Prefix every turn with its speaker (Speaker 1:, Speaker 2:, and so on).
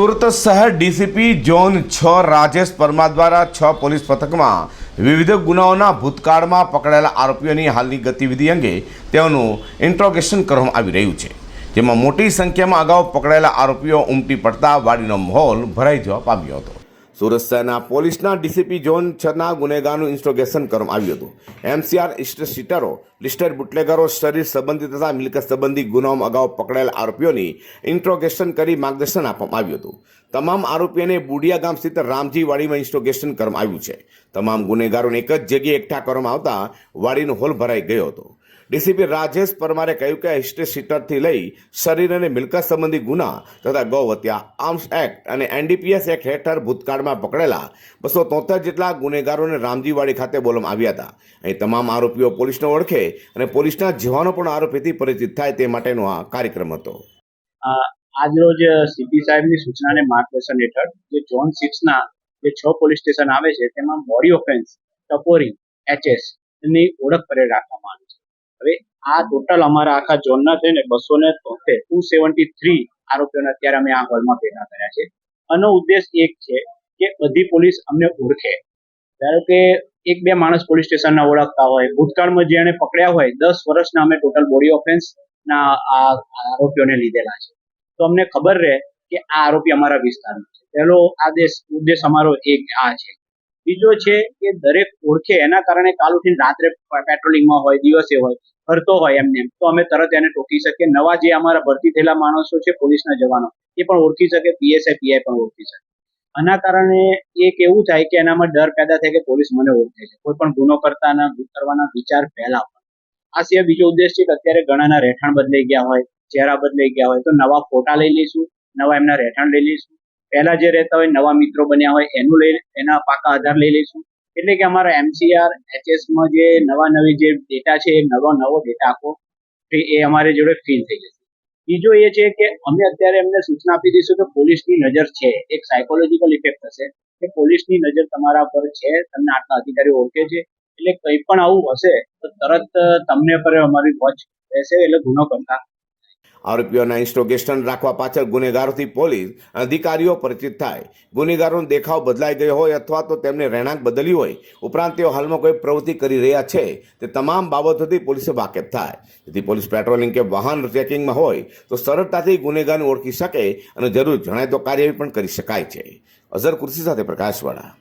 Speaker 1: સુરત શહેર DCP zone છ રાજેશ પરમાર દ્વારા છ પોલીસ પથકમાં વિવિધ ગુનાઓના ભૂતકાળમાં પકડાયેલા આરોપીઓની હાલની ગતિવિધિ અંગે તેઓનું ઇન્ટ્રોગેશન કરવામાં આવી રહ્યું છે. જેમાં મોટી સંખ્યામાં અગાઉ પકડાયેલા આરોપીઓ ઉમટી પડતા વાડીનો માહોલ ભરાઈ જવા પામ્યો હતો. સુરત શહેરના પોલીસના ડીસીપી ઝોન છના ગુનેગારનું ઇન્સ્ટોગેશન કરવામાં આવ્યું હતું. એમસીઆર સીટરો લિસ્ટેડ બુટલેગરો, શરીર સંબંધી તથા મિલકત સંબંધી ગુનાઓમાં અગાઉ પકડાયેલ આરોપીઓની ઇન્ટ્રોગેશન કરી માર્ગદર્શન આપવામાં આવ્યું હતું. તમામ આરોપીઓને બુડિયા ગામ સ્થિત રામજી વાડીમાં ઇન્સ્ટોગેશન કરવામાં આવ્યું છે. તમામ ગુનેગારોને એક જ જગ્યાએ એકઠા કરવામાં આવતા વાડીનો હોલ ભરાઈ ગયો હતો. ડીસીપી રાજેશ પરમારે કહ્યું કે હિસ્ટ્રી શીટરથી લઈ શરીર અને મિલકત સંબંધી ગુના તથા ગૌહત્યા, આર્મ્સ એક્ટ અને એનડીપીએસ એક્ટ હેઠળ ભૂતકાળમાં પકડેલા બસો તોતેર જેટલા ગુનેગારોને રામજીવાડી ખાતે બોલવામાં આવ્યા હતા. અહીં તમામ આરોપીઓ પોલીસને ઓળખે અને પોલીસના જવાનો પણ આરોપીથી પરિચિત થાય તે માટેનો આ કાર્યક્રમ હતો.
Speaker 2: આજરોજ સીપી સાહેબની સૂચનાને માર્ગદર્શન હેઠળ જે ઝોન સિક્સના જે છ પોલીસ સ્ટેશન આવે છે, તેમાં બોડી ઓફેન્સ, ટપોરી, એચએસની ઓળખ પરે રાખવામાં આવી છે. હવે આ ટોટલ અમારા આખા ઝોનના છે ને બસો ને તોતેર ટુ સેવન્ટી થ્રી આરોપીઓને અત્યારે અમે આ હોલમાં ભેગા કર્યા છે. આનો ઉદ્દેશ એક છે કે બધી પોલીસ અમને ઓળખે. ધારો કે એક બે માણસ પોલીસ સ્ટેશનના ઓળખતા હોય, ભૂતકાળમાં જેણે પકડ્યા હોય, દસ વર્ષના અમે ટોટલ બોડી ઓફેન્સ ના આ આરોપીઓને લીધેલા છે. તો અમને ખબર રહે કે આ આરોપી અમારા વિસ્તારનો છે. પહેલો આદેશ, ઉદ્દેશ અમારો એક આ છે. બીજો છે કે દરેક ઓળખે, એના કારણે કાલ ઉઠીને રાત્રે પેટ્રોલિંગમાં હોય, દિવસે હોય, ફરતો હોય એમને તો અમે તરત એને ટોકી શકીએ. નવા જે અમારા ભરતી થયેલા માણસો છે, પોલીસના જવાનો, એ પણ ઓળખી શકે, પીએસઆઈ, પીઆઈ પણ ઓળખી શકે. આના કારણે એક એવું થાય કે એનામાં ડર પેદા થાય કે પોલીસ મને ઓળખે છે. કોઈ પણ ગુનો કરતાના કરવાના વિચાર પહેલા આ સિવાય બીજો ઉદ્દેશ છે કે અત્યારે ઘણાના રહેઠાણ બદલાઈ ગયા હોય, ચહેરા બદલાઈ ગયા હોય, તો નવા ફોટા લઈ લઈશું, નવા એમના રહેઠાણ લઈ લઈશું. પહેલા જે રહેતા હોય નવા મિત્રો બન્યા હોય એનું લઈ એના પાકા આધાર લઈ લઈશું. એટલે કે અમારા એમસીઆર એચએસમાં જે નવા નવી જે ડેટા છે એ નવો નવો ડેટા આખો એ અમારી જોડે ફીલ થઈ જશે. બીજો એ છે કે અમે અત્યારે એમને સૂચના આપી દઈશું કે પોલીસની નજર છે. એક સાયકોલોજીકલ ઇફેક્ટ થશે કે પોલીસની નજર તમારા પર છે, તમને આટલા અધિકારીઓ ઓળખે છે. એટલે કંઈ પણ આવું હશે, તો તરત તમને પર અમારી વોચ રહેશે, એટલે ગુનો કરતા.
Speaker 1: આરોપીઓના ઇન્સ્ટોગેશન રાખવા પાછળ ગુનેગારોથી પોલીસ અધિકારીઓ પરિચિત થાય. ગુનેગારોનો દેખાવ બદલાઈ ગયો હોય અથવા તો તેમને રહેણાંક બદલી હોય, ઉપરાંત તેઓ હાલમાં કોઈ પ્રવૃત્તિ કરી રહ્યા છે, તે તમામ બાબતોથી પોલીસે વાકેફ થાય. જેથી પોલીસ પેટ્રોલિંગ કે વાહન ચેકિંગમાં હોય, તો સરળતાથી ગુનેગારને ઓળખી શકે અને જરૂર જણાય તો કાર્યવાહી પણ કરી શકાય છે. અઝર કુર્સી સાથે પ્રકાશવાળા.